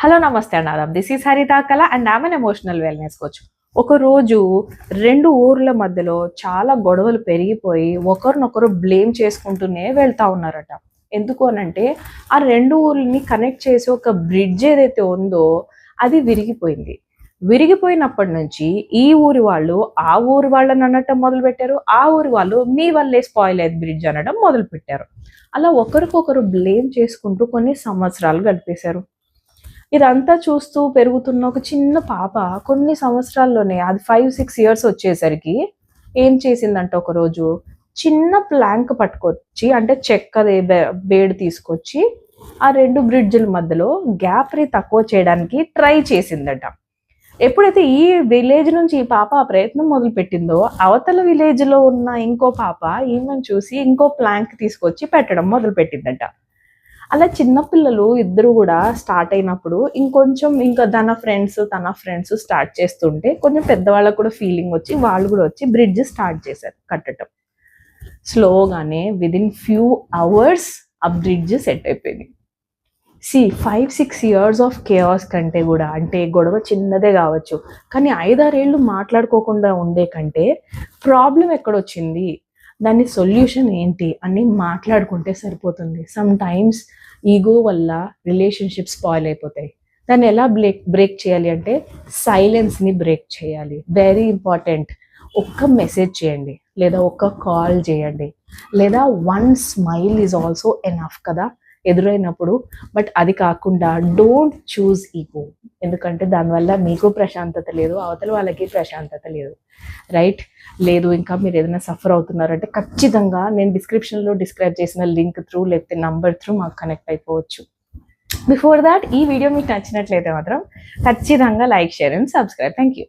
Hello నమస్తే అండి this is హరిత కళ అండ్ ఆమె ఎమోషనల్ వెల్నెస్ కోచ్ ఒకరోజు రెండు ఊర్ల మధ్యలో చాలా గొడవలు పెరిగిపోయి ఒకరినొకరు బ్లేమ్ చేసుకుంటూనే వెళ్తా ఉన్నారట. ఎందుకు అనంటే ఆ రెండు ఊర్లని కనెక్ట్ చేసే ఒక బ్రిడ్జ్ ఏదైతే ఉందో అది విరిగిపోయింది. విరిగిపోయినప్పటి నుంచి ఈ ఊరి వాళ్ళు ఆ ఊరి వాళ్ళని అనటం మొదలు పెట్టారు ఆ ఊరి వాళ్ళు మీ వల్లే స్పాయిల్ అయ్యేది బ్రిడ్జ్ అనడం మొదలు పెట్టారు అలా ఒకరికొకరు బ్లేమ్ చేసుకుంటూ కొన్ని సంవత్సరాలు గడిపేశారు. ఇదంతా చూస్తూ పెరుగుతున్న ఒక చిన్న పాప కొన్ని సంవత్సరాల్లోనే అది ఫైవ్ సిక్స్ ఇయర్స్ వచ్చేసరికి ఏం చేసిందంటే ఒక రోజు చిన్న ప్లాంక్ పట్టుకొచ్చి అంటే చెక్కది బేడ్ తీసుకొచ్చి ఆ రెండు బ్రిడ్జ్ల మధ్యలో గ్యాప్ని తక్కువ చేయడానికి ట్రై చేసిందట. ఎప్పుడైతే ఈ విలేజ్ నుంచి ఈ పాప ఆ ప్రయత్నం మొదలు పెట్టిందో అవతల విలేజ్లో ఉన్న ఇంకో పాప ఈమెను చూసి ఇంకో ప్లాంక్ తీసుకొచ్చి పెట్టడం మొదలు పెట్టిందట అలా చిన్నపిల్లలు ఇద్దరు కూడా స్టార్ట్ అయినప్పుడు ఇంకొంచెం ఇంకా తన ఫ్రెండ్స్ తన ఫ్రెండ్స్ స్టార్ట్ చేస్తుంటే కొంచెం పెద్దవాళ్ళకు కూడా ఫీలింగ్ వచ్చి వాళ్ళు కూడా వచ్చి బ్రిడ్జ్ స్టార్ట్ చేశారు కట్టడం. స్లోగానే విదిన్ ఫ్యూ అవర్స్ ఆ బ్రిడ్జ్ సెట్ అయిపోయింది. See five six years of chaos కంటే కూడా అంటే గొడవ చిన్నదే కావచ్చు కానీ ఐదారేళ్ళు మాట్లాడుకోకుండా ఉండే కంటే ప్రాబ్లం ఎక్కడొచ్చింది దాని సొల్యూషన్ ఏంటి అని మాట్లాడుకుంటే సరిపోతుంది. సమ్ టైమ్స్ ఈగో వల్ల రిలేషన్షిప్ స్పాయిల్ అయిపోతాయి. దాన్ని ఎలా బ్రేక్ బ్రేక్ చేయాలి అంటే సైలెన్స్ని బ్రేక్ చేయాలి. వెరీ ఇంపార్టెంట్ ఒక్క మెసేజ్ చేయండి. లేదా ఒక్క కాల్ చేయండి. లేదా one smile is also enough కదా ఎదురైనప్పుడు. బట్ అది కాకుండా డోంట్ చూస్ ఈగో ఎందుకంటే దానివల్ల మీకు ప్రశాంతత లేదు అవతల వాళ్ళకి ప్రశాంతత లేదు. రైట్ లేదు ఇంకా మీరు ఏదైనా సఫర్ అవుతున్నారంటే ఖచ్చితంగా నేను డిస్క్రిప్షన్లో డిస్క్రైబ్ చేసిన లింక్ త్రూ లేకపోతే నంబర్ త్రూ మాకు కనెక్ట్ అయిపోవచ్చు. బిఫోర్ దాట్ ఈ వీడియో మీకు నచ్చినట్లయితే మాత్రం ఖచ్చితంగా like share and subscribe thank you